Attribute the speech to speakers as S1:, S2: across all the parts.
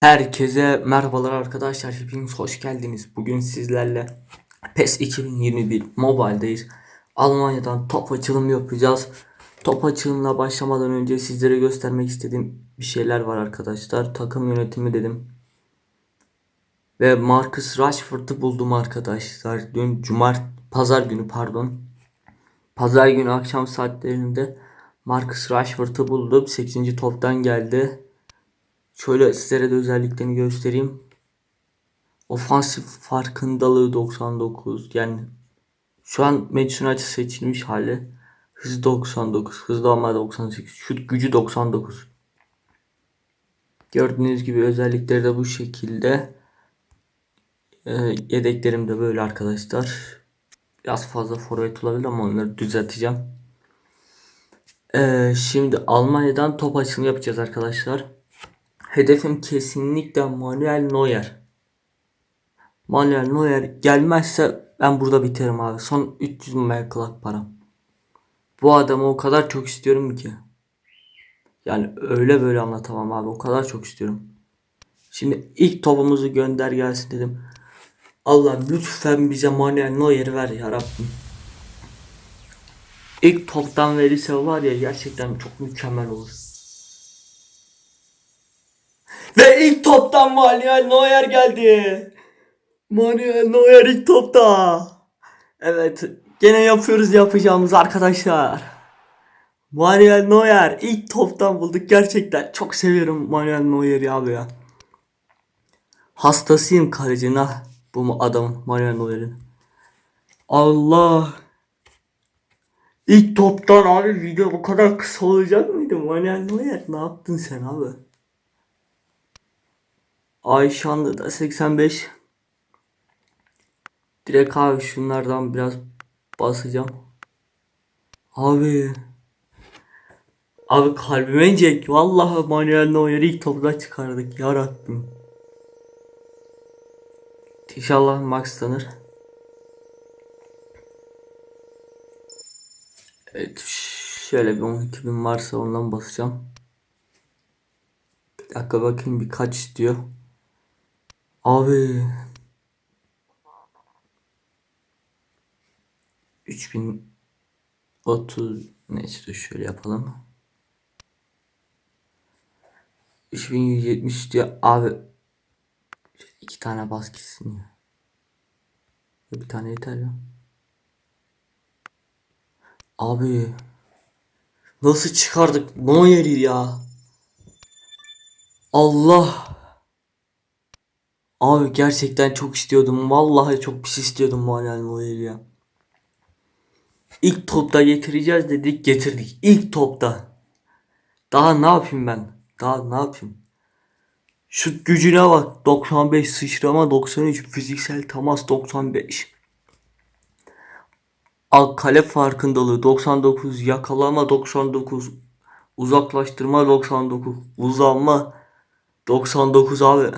S1: Herkese merhabalar arkadaşlar. Hepiniz hoş geldiniz. Bugün sizlerle PES 2021 Mobile'deyiz. Almanya'dan top açılımı yapacağız. Top açılımına başlamadan önce sizlere göstermek istediğim bir şeyler var arkadaşlar. Takım yönetimi dedim. Ve Marcus Rashford'u buldum arkadaşlar. Dün cumart pazar günü pardon. Pazar günü akşam saatlerinde Marcus Rashford'u buldum. 8. toptan geldi. Şöyle sizlere de özelliklerini göstereyim. Ofansif farkındalığı 99. Yani şu an Manchester United seçilmiş hali. Hız 99. Hızlı olma 98. Şut gücü 99. Gördüğünüz gibi özellikleri de bu şekilde. Ee, yedeklerim de böyle arkadaşlar. Biraz fazla forvet olabilir ama onları düzelteceğim. Ee, şimdi Almanya'dan top açılımı yapacağız arkadaşlar. Hedefim kesinlikle Manuel Neuer. Manuel Neuer gelmezse ben burada biterim abi. Son 300 McLaren param. Bu adamı o kadar çok istiyorum ki. Yani öyle böyle anlatamam abi. O kadar çok istiyorum. Şimdi ilk topumuzu gönder gelsin dedim. Allah lütfen bize Manuel Neuer'i ver ya Rabbim. İlk toptan verirse var ya gerçekten çok mükemmel olur. Ve ilk toptan Manuel Neuer geldi. Manuel Neuer ilk topta. Evet gene yapıyoruz yapacağımız arkadaşlar. Manuel Neuer ilk toptan bulduk gerçekten. Çok seviyorum Manuel Neuer'i abi ya. Hastasıyım kalecine bu mu adam Manuel Neuer'in. Allah. İlk toptan abi video bu kadar kısa olacak mıydı? Manuel Neuer ne yaptın sen abi? Ayşanlı da 85. Direkt abi şunlardan biraz basacağım. Abi. Abi kalbime inecek. Vallahi Manuel Neuer'i ilk topla çıkardık ya Rabbim. İnşallah Max tanır. Evet şöyle bir 12 bin varsa ondan basacağım. Bir dakika bakayım birkaç istiyor. Abi 3030 neyse şöyle yapalım. 3170 diyor abi iki tane bas ya. Bir tane yeter ya. Abi nasıl çıkardık Neuer'i ya. Allah. Abi gerçekten çok istiyordum. Vallahi çok pis istiyordum Manuel Neuer'i ya. İlk topta getireceğiz dedik getirdik. İlk topta. Daha ne yapayım ben? Daha ne yapayım? Şut gücüne bak. 95 sıçrama 93 fiziksel temas 95. Al kale farkındalığı 99 yakalama 99 uzaklaştırma 99 uzanma 99 abi.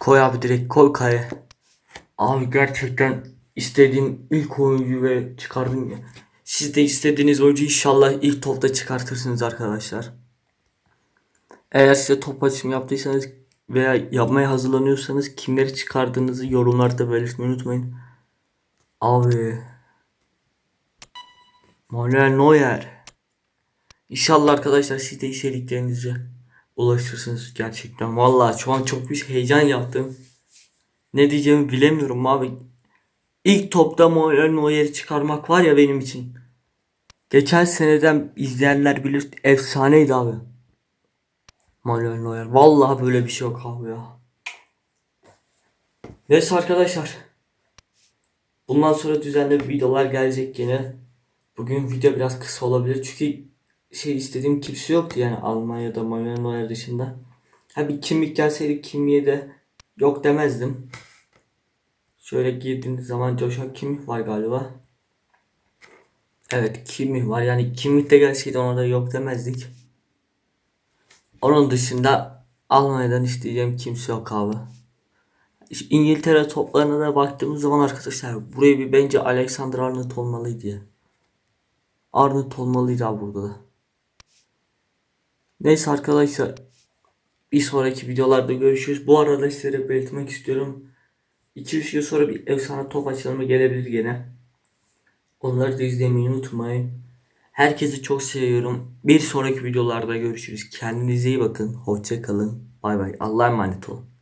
S1: Koy abi direkt koy kare. Abi gerçekten istediğim ilk oyuncu ve çıkardım ya. Siz de istediğiniz oyuncu inşallah ilk topta çıkartırsınız arkadaşlar. Eğer size top açım yaptıysanız veya yapmaya hazırlanıyorsanız kimleri çıkardığınızı yorumlarda belirtmeyi unutmayın. Abi. Manuel Neuer. İnşallah arkadaşlar siz de içeriklerinize ulaşırsınız gerçekten. Vallahi şu an çok bir heyecan yaptım. Ne diyeceğimi bilemiyorum abi. İlk topta Neuer'i çıkarmak var ya benim için. Geçen seneden izleyenler bilir efsaneydi abi. Manuel Neuer. Vallahi böyle bir şey yok abi ya. Neyse arkadaşlar. Bundan sonra düzenli videolar gelecek yine. Bugün video biraz kısa olabilir çünkü şey istediğim kimse yoktu yani Almanya'da Manuel dışında. Ha bir kimlik gelseydi kimliğe de yok demezdim. Şöyle girdiğiniz zaman Joshua Kimmich var galiba. Evet Kimmich var yani Kimmich de gelseydi ona da yok demezdik. Onun dışında Almanya'dan isteyeceğim kimse yok abi. İngiltere toplarına da baktığımız zaman arkadaşlar buraya bir bence Alexander Arnold olmalıydı. Arnold olmalıydı abi burada da. Neyse arkadaşlar bir sonraki videolarda görüşürüz. Bu arada sizlere belirtmek istiyorum. 2-3 yıl sonra bir efsane top açılımı gelebilir gene. Onları da izlemeyi unutmayın. Herkesi çok seviyorum. Bir sonraki videolarda görüşürüz. Kendinize iyi bakın. Hoşça kalın. Bay bay. Allah'a emanet olun.